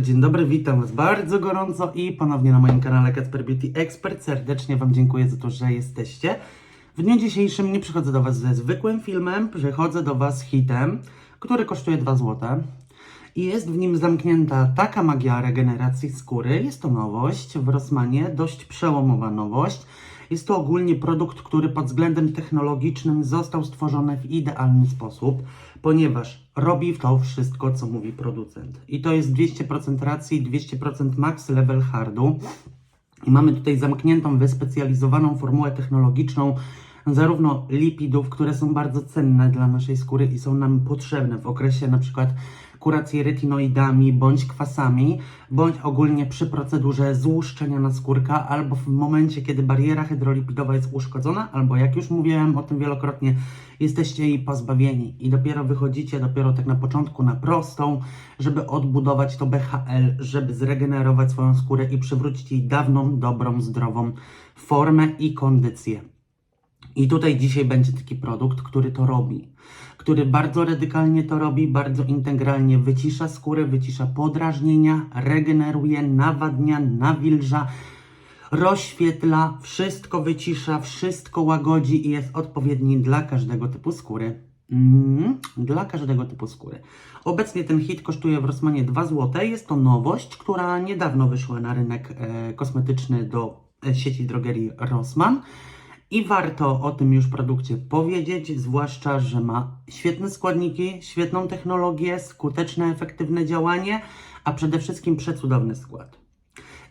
Dzień dobry, witam Was bardzo gorąco i ponownie na moim kanale Kacper Beauty Expert. Serdecznie Wam dziękuję za to, że jesteście. W dniu dzisiejszym nie przychodzę do Was ze zwykłym filmem, przychodzę do Was hitem, który kosztuje 2 zł. I jest w nim zamknięta taka magia regeneracji skóry. Jest to nowość w Rossmanie, dość przełomowa nowość. Jest to ogólnie produkt, który pod względem technologicznym został stworzony w idealny sposób, ponieważ robi to wszystko, co mówi producent. I to jest 200% racji, 200% max level hardu. I mamy tutaj zamkniętą, wyspecjalizowaną formułę technologiczną zarówno lipidów, które są bardzo cenne dla naszej skóry i są nam potrzebne w okresie na przykład kuracji retinoidami bądź kwasami, bądź ogólnie przy procedurze złuszczenia naskórka, albo w momencie, kiedy bariera hydrolipidowa jest uszkodzona, albo jak już mówiłem o tym wielokrotnie, jesteście jej pozbawieni i dopiero wychodzicie dopiero tak na początku na prostą, żeby odbudować to BHL, żeby zregenerować swoją skórę i przywrócić jej dawną, dobrą, zdrową formę i kondycję. I tutaj dzisiaj będzie taki produkt, który to robi, który bardzo radykalnie to robi, bardzo integralnie wycisza skórę, wycisza podrażnienia, regeneruje, nawadnia, nawilża, rozświetla, wszystko wycisza, wszystko łagodzi i jest odpowiedni dla każdego typu skóry. Mm, dla każdego typu skóry. Obecnie ten hit kosztuje w Rossmanie 2 zł. Jest to nowość, która niedawno wyszła na rynek e, kosmetyczny do e, sieci drogerii Rossmann. I warto o tym już produkcie powiedzieć, zwłaszcza, że ma świetne składniki, świetną technologię, skuteczne, efektywne działanie, a przede wszystkim przecudowny skład.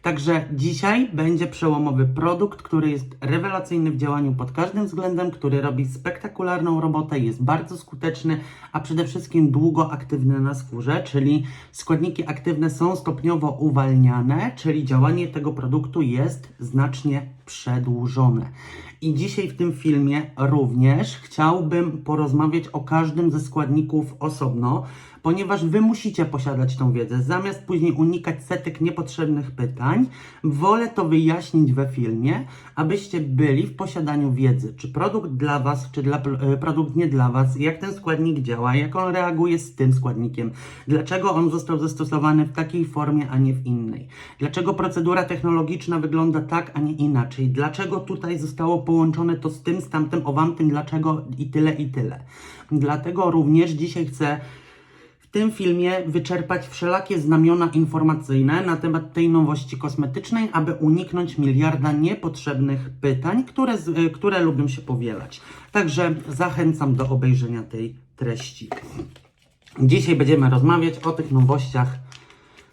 Także dzisiaj będzie przełomowy produkt, który jest rewelacyjny w działaniu pod każdym względem, który robi spektakularną robotę, jest bardzo skuteczny, a przede wszystkim długo aktywny na skórze, czyli składniki aktywne są stopniowo uwalniane, czyli działanie tego produktu jest znacznie przedłużone. I dzisiaj w tym filmie również chciałbym porozmawiać o każdym ze składników osobno, ponieważ Wy musicie posiadać tą wiedzę. Zamiast później unikać setek niepotrzebnych pytań, wolę to wyjaśnić we filmie, abyście byli w posiadaniu wiedzy, czy produkt dla Was, czy dla, e, produkt nie dla Was, jak ten składnik działa, jak on reaguje z tym składnikiem, dlaczego on został zastosowany w takiej formie, a nie w innej, dlaczego procedura technologiczna wygląda tak, a nie inaczej, dlaczego tutaj zostało połączone to z tym, z tamtym, o wamtym, dlaczego i tyle, i tyle. Dlatego również dzisiaj chcę w tym filmie wyczerpać wszelakie znamiona informacyjne na temat tej nowości kosmetycznej, aby uniknąć miliarda niepotrzebnych pytań, które, y, które lubią się powielać. Także zachęcam do obejrzenia tej treści. Dzisiaj będziemy rozmawiać o tych nowościach,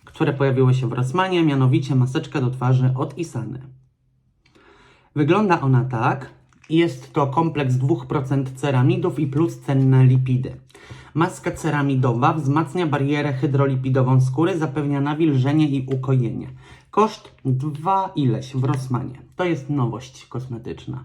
które pojawiły się w Rossmanie, mianowicie maseczka do twarzy od Isany. Wygląda ona tak. Jest to kompleks 2% ceramidów i plus cenne lipidy. Maska ceramidowa wzmacnia barierę hydrolipidową skóry, zapewnia nawilżenie i ukojenie. Koszt 2 ileś w Rossmanie. To jest nowość kosmetyczna.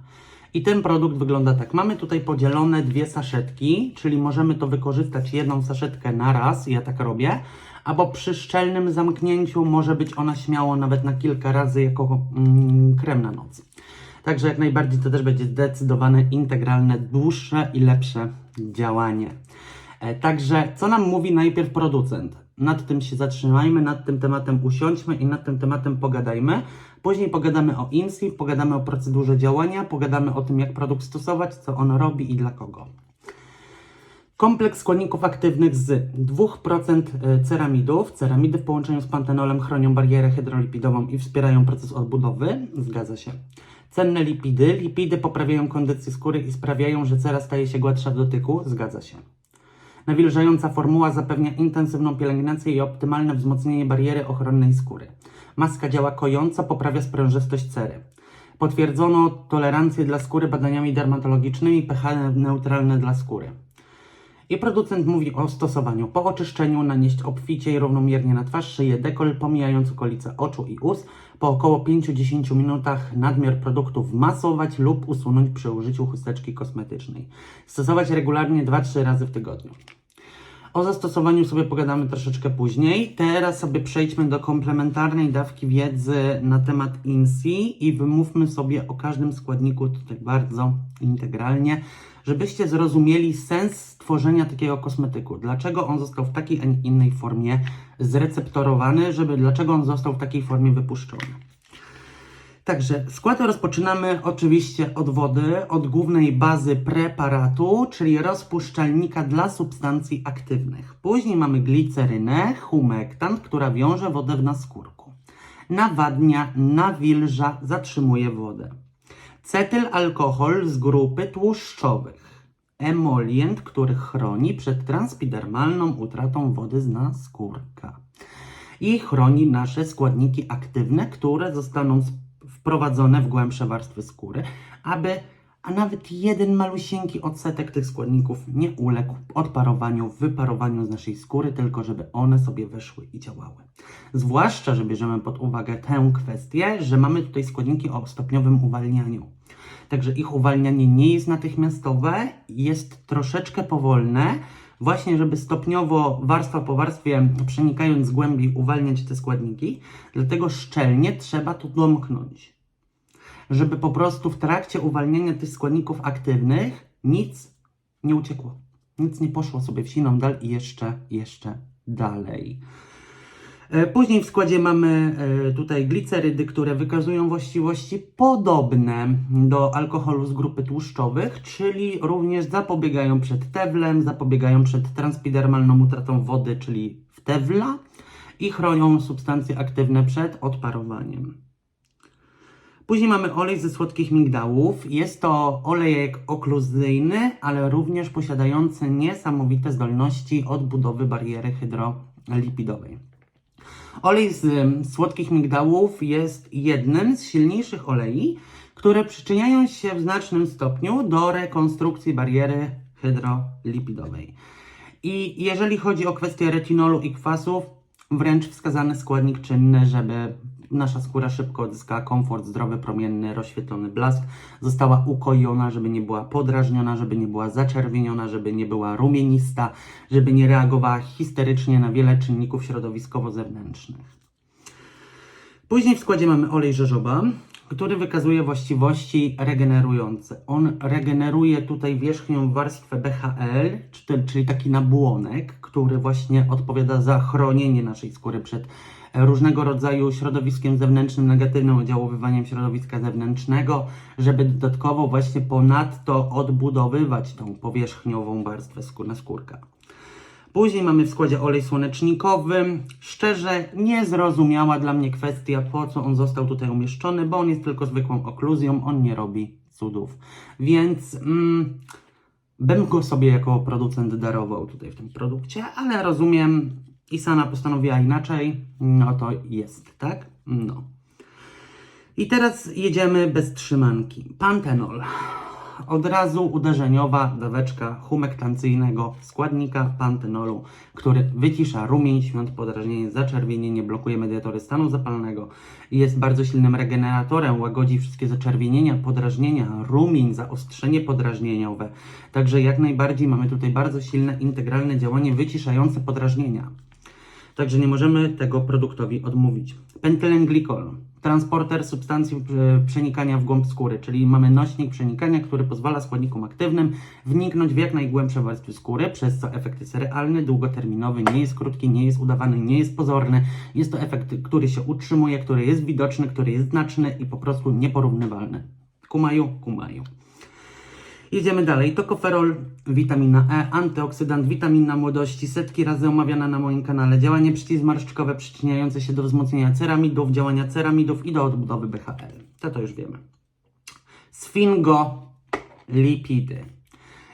I ten produkt wygląda tak. Mamy tutaj podzielone dwie saszetki, czyli możemy to wykorzystać jedną saszetkę na raz, ja tak robię, albo przy szczelnym zamknięciu może być ona śmiało nawet na kilka razy jako mm, krem na noc. Także jak najbardziej to też będzie zdecydowane, integralne, dłuższe i lepsze działanie. E, Także co nam mówi najpierw producent? Nad tym się zatrzymajmy, nad tym tematem usiądźmy i nad tym tematem pogadajmy. Później pogadamy o INSI, pogadamy o procedurze działania, pogadamy o tym, jak produkt stosować, co on robi i dla kogo. Kompleks składników aktywnych z 2% ceramidów. Ceramidy w połączeniu z pantenolem chronią barierę hydrolipidową i wspierają proces odbudowy. Zgadza się. Cenne lipidy. Lipidy poprawiają kondycję skóry i sprawiają, że cera staje się gładsza w dotyku. Zgadza się. Nawilżająca formuła zapewnia intensywną pielęgnację i optymalne wzmocnienie bariery ochronnej skóry. Maska działa kojąco, poprawia sprężystość cery. Potwierdzono tolerancję dla skóry badaniami dermatologicznymi, pH neutralne dla skóry. I producent mówi o stosowaniu. Po oczyszczeniu nanieść obficie i równomiernie na twarz, szyję, dekol, pomijając okolice oczu i ust. Po około 5-10 minutach nadmiar produktu wmasować lub usunąć przy użyciu chusteczki kosmetycznej. Stosować regularnie 2-3 razy w tygodniu. O zastosowaniu sobie pogadamy troszeczkę później. Teraz sobie przejdźmy do komplementarnej dawki wiedzy na temat INSI i wymówmy sobie o każdym składniku tutaj bardzo integralnie, żebyście zrozumieli sens stworzenia takiego kosmetyku. Dlaczego on został w takiej, a nie innej formie zreceptorowany, żeby dlaczego on został w takiej formie wypuszczony. Także skład rozpoczynamy oczywiście od wody, od głównej bazy preparatu, czyli rozpuszczalnika dla substancji aktywnych. Później mamy glicerynę, humektant, która wiąże wodę w naskórku. Nawadnia, nawilża, zatrzymuje wodę. Cetylalkohol z grupy tłuszczowych. Emolient, który chroni przed transpidermalną utratą wody z naskórka. I chroni nasze składniki aktywne, które zostaną wprowadzone w głębsze warstwy skóry, aby a nawet jeden malusieńki odsetek tych składników nie uległ odparowaniu, wyparowaniu z naszej skóry, tylko żeby one sobie weszły i działały. Zwłaszcza, że bierzemy pod uwagę tę kwestię, że mamy tutaj składniki o stopniowym uwalnianiu. Także ich uwalnianie nie jest natychmiastowe, jest troszeczkę powolne, właśnie żeby stopniowo, warstwa po warstwie, przenikając głębiej, uwalniać te składniki. Dlatego szczelnie trzeba to domknąć. Żeby po prostu w trakcie uwalniania tych składników aktywnych nic nie uciekło. Nic nie poszło sobie w siną dal i jeszcze, jeszcze dalej. E, Później w składzie mamy e, tutaj glicerydy, które wykazują właściwości podobne do alkoholu z grupy tłuszczowych, czyli również zapobiegają przed tewlem, zapobiegają przed transpidermalną utratą wody, czyli wtewla i chronią substancje aktywne przed odparowaniem. Później mamy olej ze słodkich migdałów. Jest to olejek okluzyjny, ale również posiadający niesamowite zdolności odbudowy bariery hydrolipidowej. Olej z słodkich migdałów jest jednym z silniejszych olei, które przyczyniają się w znacznym stopniu do rekonstrukcji bariery hydrolipidowej. I jeżeli chodzi o kwestię retinolu i kwasów, wręcz wskazany składnik czynny, żeby nasza skóra szybko odzyskała komfort, zdrowy, promienny, rozświetlony blask, została ukojona, żeby nie była podrażniona, żeby nie była zaczerwieniona, żeby nie była rumienista, żeby nie reagowała histerycznie na wiele czynników środowiskowo-zewnętrznych. Później w składzie mamy olej rzeżoba, który wykazuje właściwości regenerujące. On regeneruje tutaj wierzchnią warstwę BHL, czy- czyli taki nabłonek, który właśnie odpowiada za chronienie naszej skóry przed różnego rodzaju środowiskiem zewnętrznym, negatywnym oddziaływaniem środowiska zewnętrznego, żeby dodatkowo właśnie ponadto odbudowywać tą powierzchniową warstwę skór- naskórka. Później mamy w składzie olej słonecznikowy. Szczerze, niezrozumiała dla mnie kwestia, po co on został tutaj umieszczony, bo on jest tylko zwykłą okluzją, on nie robi cudów. Więc mm, bym go sobie jako producent darował tutaj w tym produkcie, ale rozumiem, Isana postanowiła inaczej, no to jest, tak? No. I teraz jedziemy bez trzymanki. Pantenol. Od razu uderzeniowa daweczka humektancyjnego składnika pantenolu, który wycisza rumień, świąt, podrażnienie, zaczerwienienie, blokuje mediatory stanu zapalnego i jest bardzo silnym regeneratorem, łagodzi wszystkie zaczerwienienia, podrażnienia, rumień, zaostrzenie podrażnieniowe. Także jak najbardziej mamy tutaj bardzo silne integralne działanie wyciszające podrażnienia. Także nie możemy tego produktowi odmówić. Pentylenglikol, transporter substancji e, przenikania w głąb skóry, czyli mamy nośnik przenikania, który pozwala składnikom aktywnym wniknąć w jak najgłębsze warstwy skóry, przez co efekt jest realny, długoterminowy, nie jest krótki, nie jest udawany, nie jest pozorny. Jest to efekt, który się utrzymuje, który jest widoczny, który jest znaczny i po prostu nieporównywalny. Kumaju, kumaju. Jedziemy dalej. Tokoferol, witamina E, antyoksydant, witamina młodości, setki razy omawiana na moim kanale. Działanie przeciwzmarszczkowe przyczyniające się do wzmocnienia ceramidów, działania ceramidów i do odbudowy BHL. To to już wiemy. Sfingolipidy.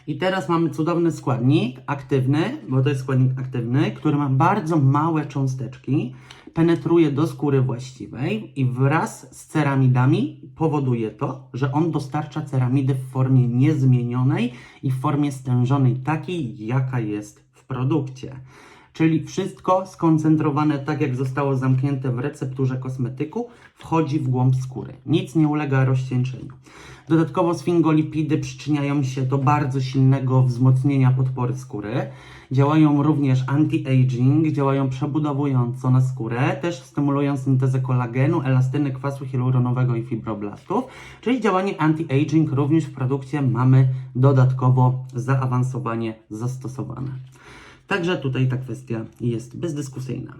I teraz mamy cudowny składnik aktywny, bo to jest składnik aktywny, który ma bardzo małe cząsteczki, penetruje do skóry właściwej i wraz z ceramidami powoduje to, że on dostarcza ceramidy w formie niezmienionej i w formie stężonej, takiej jaka jest w produkcie. Czyli wszystko skoncentrowane tak, jak zostało zamknięte w recepturze kosmetyku, wchodzi w głąb skóry. Nic nie ulega rozcieńczeniu. Dodatkowo sfingolipidy przyczyniają się do bardzo silnego wzmocnienia podpory skóry. Działają również anti-aging, działają przebudowująco na skórę, też stymulują syntezę kolagenu, elastyny, kwasu hialuronowego i fibroblastów. Czyli działanie anti-aging również w produkcie mamy dodatkowo zaawansowanie zastosowane. Także tutaj ta kwestia jest bezdyskusyjna.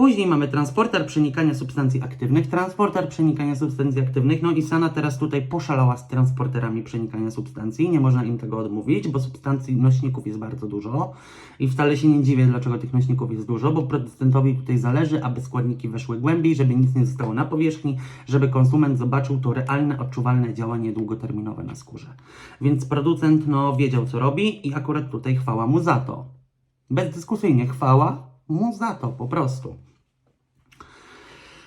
Później mamy transporter przenikania substancji aktywnych. Transporter przenikania substancji aktywnych. No i Sana teraz tutaj poszalała z transporterami przenikania substancji. Nie można im tego odmówić, bo substancji nośników jest bardzo dużo. I wcale się nie dziwię, dlaczego tych nośników jest dużo, bo producentowi tutaj zależy, aby składniki weszły głębiej, żeby nic nie zostało na powierzchni, żeby konsument zobaczył to realne, odczuwalne działanie długoterminowe na skórze. Więc producent no, wiedział, co robi i akurat tutaj chwała mu za to. Bezdyskusyjnie chwała mu za to po prostu.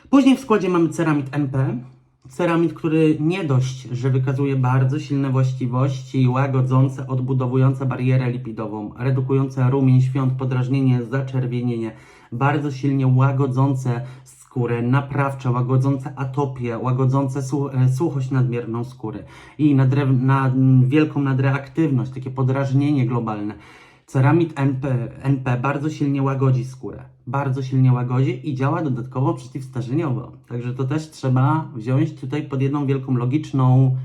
Później w składzie mamy ceramid NP. Ceramid, który nie dość, że wykazuje bardzo silne właściwości łagodzące, odbudowujące barierę lipidową, redukujące rumień, świąt, podrażnienie, zaczerwienienie, bardzo silnie łagodzące skórę, naprawcze, łagodzące atopię, łagodzące e, suchość nadmierną skóry i nadre- na, wielką nadreaktywność, takie podrażnienie globalne. Ceramid NP, NP bardzo silnie łagodzi skórę. Bardzo silnie łagodzi i działa dodatkowo przeciwstarzeniowo. Także to też trzeba wziąć tutaj pod jedną wielką logiczną,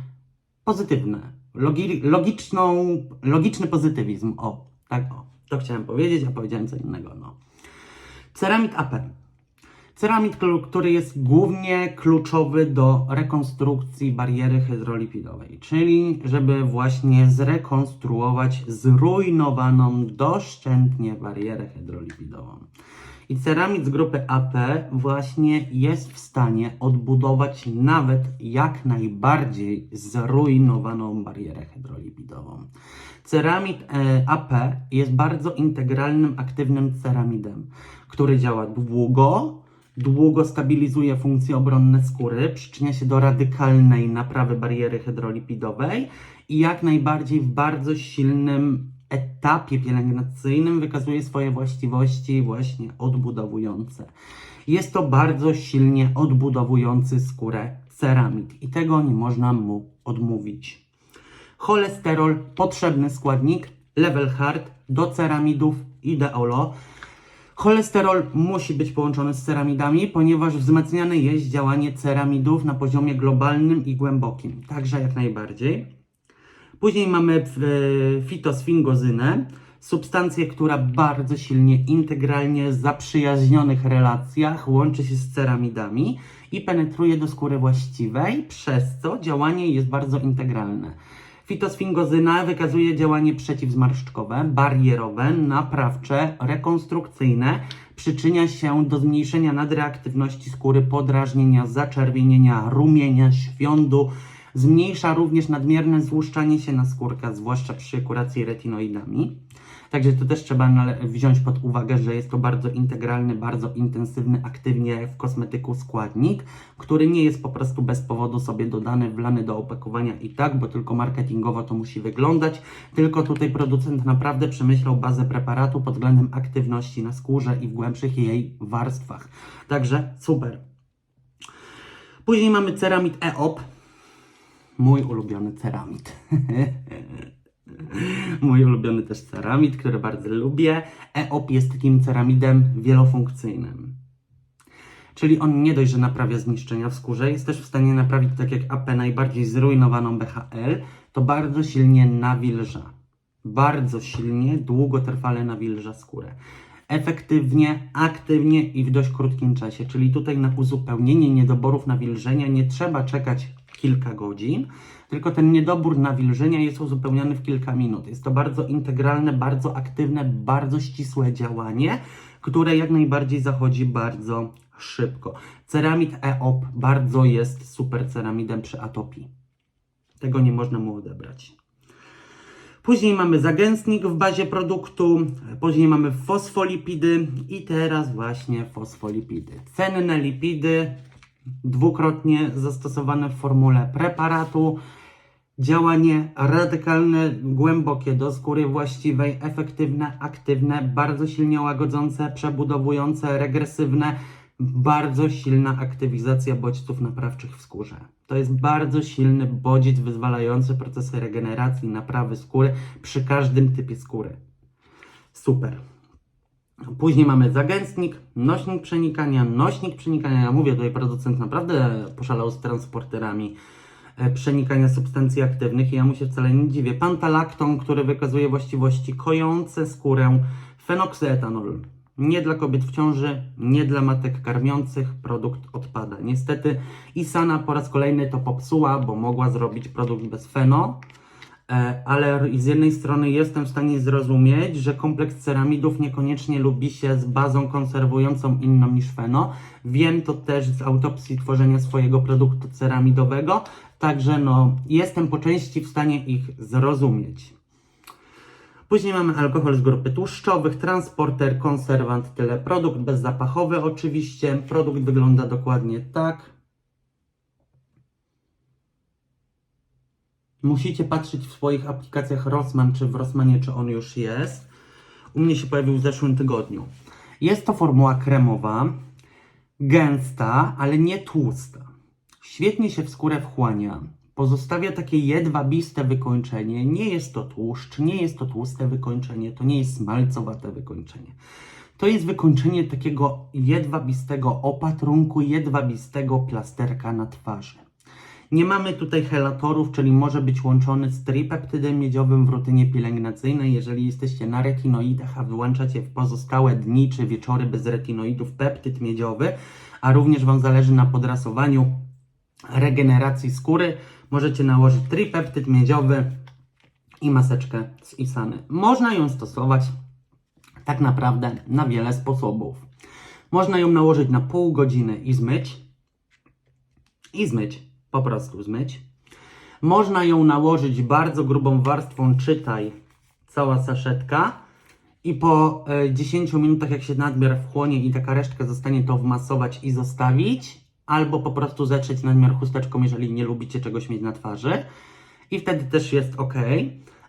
pozytywne. Logi, logiczną, logiczny pozytywizm. O, tak o. To chciałem powiedzieć, a powiedziałem co innego. No. Ceramid AP. Ceramid, który jest głównie kluczowy do rekonstrukcji bariery hydrolipidowej, czyli żeby właśnie zrekonstruować zrujnowaną doszczętnie barierę hydrolipidową. I ceramid z grupy AP właśnie jest w stanie odbudować nawet jak najbardziej zrujnowaną barierę hydrolipidową. Ceramid e, AP jest bardzo integralnym, aktywnym ceramidem, który działa długo, długo stabilizuje funkcje obronne skóry, przyczynia się do radykalnej naprawy bariery hydrolipidowej i jak najbardziej w bardzo silnym etapie pielęgnacyjnym wykazuje swoje właściwości właśnie odbudowujące. Jest to bardzo silnie odbudowujący skórę ceramid i tego nie można mu odmówić. Cholesterol, potrzebny składnik, level hard do ceramidów ideolo. Cholesterol musi być połączony z ceramidami, ponieważ wzmacniane jest działanie ceramidów na poziomie globalnym i głębokim. Także jak najbardziej. Później mamy e, fitosfingozynę, substancję, która bardzo silnie, integralnie w zaprzyjaźnionych relacjach łączy się z ceramidami i penetruje do skóry właściwej, przez co działanie jest bardzo integralne. Fitosfingozyna wykazuje działanie przeciwzmarszczkowe, barierowe, naprawcze, rekonstrukcyjne. Przyczynia się do zmniejszenia nadreaktywności skóry, podrażnienia, zaczerwienienia, rumienia, świądu. Zmniejsza również nadmierne złuszczanie się na skórka, zwłaszcza przy kuracji retinoidami. Także to też trzeba wziąć pod uwagę, że jest to bardzo integralny, bardzo intensywny, aktywnie w kosmetyku składnik, który nie jest po prostu bez powodu sobie dodany, wlany do opakowania i tak, bo tylko marketingowo to musi wyglądać. Tylko tutaj producent naprawdę przemyślał bazę preparatu pod względem aktywności na skórze i w głębszych jej warstwach. Także super. Później mamy ceramid EOP. Mój ulubiony ceramid. Mój ulubiony też ceramid, który bardzo lubię. EOP jest takim ceramidem wielofunkcyjnym. Czyli on nie dość, że naprawia zniszczenia w skórze, jest też w stanie naprawić, tak jak AP, najbardziej zrujnowaną BHL, to bardzo silnie nawilża. Bardzo silnie, długotrwale nawilża skórę. Efektywnie, aktywnie i w dość krótkim czasie. Czyli tutaj na uzupełnienie niedoborów nawilżenia nie trzeba czekać kilka godzin, tylko ten niedobór nawilżenia jest uzupełniany w kilka minut. Jest to bardzo integralne, bardzo aktywne, bardzo ścisłe działanie, które jak najbardziej zachodzi bardzo szybko. Ceramid EOP bardzo jest super ceramidem przy atopii. Tego nie można mu odebrać. Później mamy zagęstnik w bazie produktu, później mamy fosfolipidy i teraz właśnie fosfolipidy. Cenne lipidy, dwukrotnie zastosowane w formule preparatu. Działanie radykalne, głębokie do skóry właściwej, efektywne, aktywne, bardzo silnie łagodzące, przebudowujące, regresywne, bardzo silna aktywizacja bodźców naprawczych w skórze. To jest bardzo silny bodziec wyzwalający procesy regeneracji, naprawy skóry przy każdym typie skóry. Super. Później mamy zagęstnik, nośnik przenikania, nośnik przenikania. Ja mówię, tutaj producent naprawdę poszalał z transporterami e, przenikania substancji aktywnych i ja mu się wcale nie dziwię. Pantalakton, który wykazuje właściwości kojące skórę, fenoksyetanol. Nie dla kobiet w ciąży, nie dla matek karmiących, produkt odpada. Niestety Isana po raz kolejny to popsuła, bo mogła zrobić produkt bez feno. E, ale z jednej strony jestem w stanie zrozumieć, że kompleks ceramidów niekoniecznie lubi się z bazą konserwującą inną niż feno. Wiem to też z autopsji tworzenia swojego produktu ceramidowego, także no, jestem po części w stanie ich zrozumieć. Później mamy alkohol z grupy tłuszczowych, transporter, konserwant, tyle. Produkt bezzapachowy oczywiście. Produkt wygląda dokładnie tak. Musicie patrzeć w swoich aplikacjach Rossmann, czy w Rossmanie, czy on już jest. U mnie się pojawił w zeszłym tygodniu. Jest to formuła kremowa, gęsta, ale nie tłusta. Świetnie się w skórę wchłania. Pozostawia takie jedwabiste wykończenie. Nie jest to tłuszcz, nie jest to tłuste wykończenie, to nie jest smalcowate wykończenie. To jest wykończenie takiego jedwabistego opatrunku, jedwabistego plasterka na twarzy. Nie mamy tutaj helatorów, czyli może być łączony z tripeptydem miedziowym w rutynie pielęgnacyjnej. Jeżeli jesteście na retinoidach, a wyłączacie w pozostałe dni czy wieczory bez retinoidów peptyd miedziowy, a również Wam zależy na podrasowaniu regeneracji skóry, możecie nałożyć tripeptyd miedziowy i maseczkę z Isany. Można ją stosować tak naprawdę na wiele sposobów. Można ją nałożyć na pół godziny i zmyć. I zmyć po prostu zmyć. Można ją nałożyć bardzo grubą warstwą, czytaj, cała saszetka. I po e, 10 minutach, jak się nadmiar wchłonie i taka resztka zostanie, to wmasować i zostawić. Albo po prostu zetrzeć nadmiar chusteczką, jeżeli nie lubicie czegoś mieć na twarzy. I wtedy też jest ok.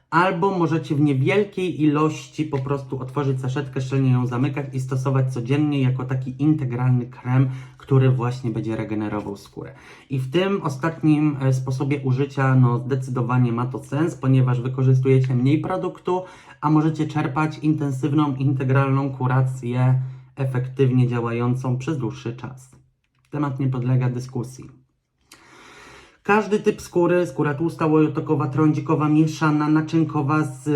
Albo możecie w niewielkiej ilości po prostu otworzyć saszetkę, szczelnie ją zamykać i stosować codziennie jako taki integralny krem, który właśnie będzie regenerował skórę. I w tym ostatnim e, sposobie użycia, no zdecydowanie ma to sens, ponieważ wykorzystujecie mniej produktu, a możecie czerpać intensywną, integralną kurację efektywnie działającą przez dłuższy czas. Temat nie podlega dyskusji. Każdy typ skóry, skóra tłusta, łojotokowa, trądzikowa, mieszana, naczynkowa z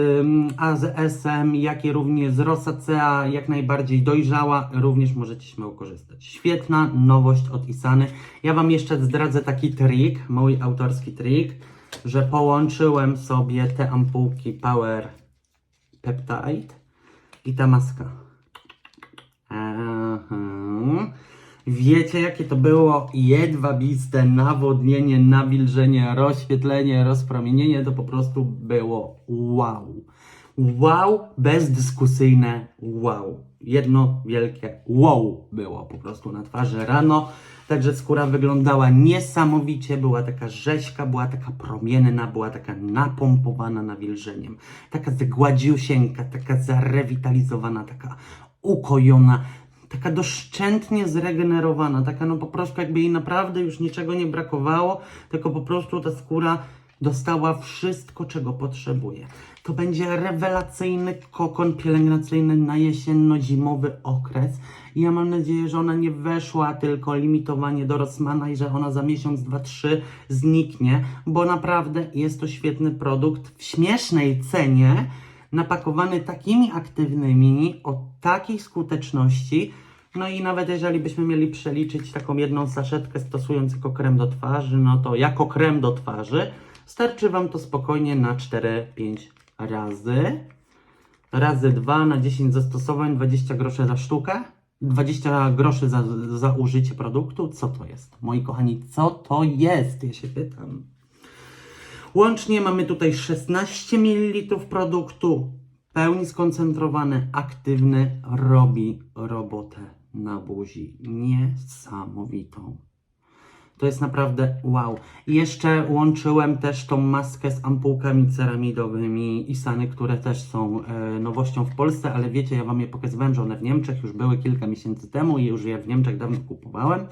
AZS-em, jak i również z rosacea, jak najbardziej dojrzała, również możecie śmiało korzystać. Świetna nowość od Isany. Ja Wam jeszcze zdradzę taki trik, mój autorski trik, że połączyłem sobie te ampułki Power Peptide i ta maska. Aha. Wiecie, jakie to było jedwabiste nawodnienie, nawilżenie, rozświetlenie, rozpromienienie? To po prostu było wow. Wow, bezdyskusyjne wow. Jedno wielkie wow było po prostu na twarzy rano. Także skóra wyglądała niesamowicie, była taka rzeźka, była taka promienna, była taka napompowana nawilżeniem. Taka zgładziusieńka, taka zarewitalizowana, taka ukojona taka doszczętnie zregenerowana, taka no po prostu jakby jej naprawdę już niczego nie brakowało, tylko po prostu ta skóra dostała wszystko, czego potrzebuje. To będzie rewelacyjny kokon pielęgnacyjny na jesienno-zimowy okres. I ja mam nadzieję, że ona nie weszła tylko limitowanie do Rossmana i że ona za miesiąc, dwa, trzy zniknie, bo naprawdę jest to świetny produkt w śmiesznej cenie, napakowany takimi aktywnymi, o takiej skuteczności. No i nawet jeżeli byśmy mieli przeliczyć taką jedną saszetkę stosując jako krem do twarzy, no to jako krem do twarzy starczy Wam to spokojnie na 4-5 razy. Razy 2 na 10 zastosowań, 20 groszy za sztukę. 20 groszy za, za użycie produktu. Co to jest? Moi kochani, co to jest? Ja się pytam. Łącznie mamy tutaj 16 ml produktu. Pełni skoncentrowany, aktywny, robi robotę na buzi. Niesamowitą. To jest naprawdę wow. I jeszcze łączyłem też tą maskę z ampułkami ceramidowymi Isany, które też są e, nowością w Polsce, ale wiecie, ja Wam je pokazywałem, że one w Niemczech już były kilka miesięcy temu i już je w Niemczech dawno kupowałem.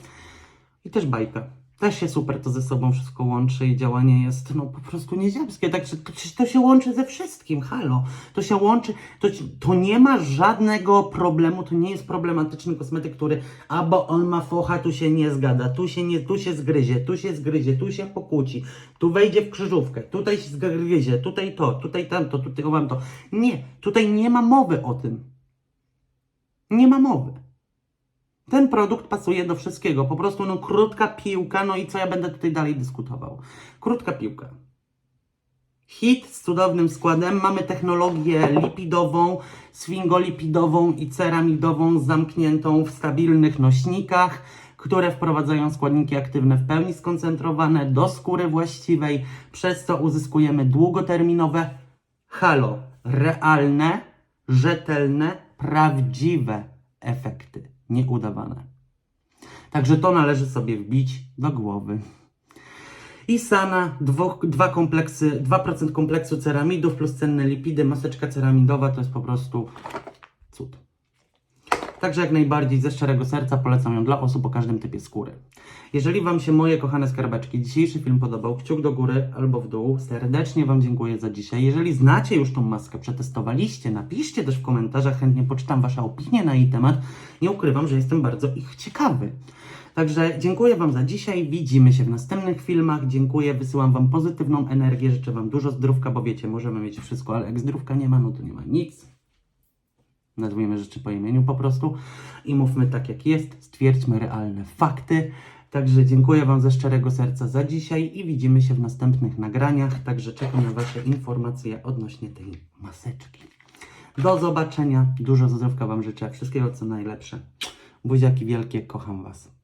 I też bajka. Też się super to ze sobą wszystko łączy i działanie jest no po prostu nieziemskie. Także to, to się łączy ze wszystkim, halo. To się łączy, to, to nie ma żadnego problemu, to nie jest problematyczny kosmetyk, który albo on ma focha, tu się nie zgada, tu się, nie, tu się zgryzie, tu się zgryzie, tu się pokłóci, tu wejdzie w krzyżówkę, tutaj się zgryzie, tutaj to, tutaj tamto, tutaj wam to. Nie, tutaj nie ma mowy o tym. Nie ma mowy. Ten produkt pasuje do wszystkiego. Po prostu no krótka piłka, no i co ja będę tutaj dalej dyskutował. Krótka piłka. Hit z cudownym składem. Mamy technologię lipidową, sfingolipidową i ceramidową zamkniętą w stabilnych nośnikach, które wprowadzają składniki aktywne w pełni skoncentrowane do skóry właściwej, przez co uzyskujemy długoterminowe, halo, realne, rzetelne, prawdziwe efekty, nieudawane. Także to należy sobie wbić do głowy. I Sana, dwo, dwa kompleksy, 2% kompleksu ceramidów plus cenne lipidy, maseczka ceramidowa to jest po prostu cud. Także jak najbardziej ze szczerego serca polecam ją dla osób o każdym typie skóry. Jeżeli Wam się moje kochane skarbeczki, dzisiejszy film podobał, kciuk do góry albo w dół. Serdecznie Wam dziękuję za dzisiaj. Jeżeli znacie już tą maskę, przetestowaliście, napiszcie też w komentarzach, chętnie poczytam Wasze opinie na jej temat. Nie ukrywam, że jestem bardzo ich ciekawy. Także dziękuję Wam za dzisiaj. Widzimy się w następnych filmach. Dziękuję, wysyłam Wam pozytywną energię. Życzę Wam dużo zdrówka, bo wiecie, możemy mieć wszystko, ale jak zdrówka nie ma, no to nie ma nic. Nazwijmy rzeczy po imieniu po prostu i mówmy tak jak jest, stwierdźmy realne fakty. Także dziękuję Wam ze szczerego serca za dzisiaj i widzimy się w następnych nagraniach. Także czekam na Wasze informacje odnośnie tej maseczki. Do zobaczenia, dużo zdrówka Wam życzę, wszystkiego co najlepsze. Buziaki wielkie, kocham Was.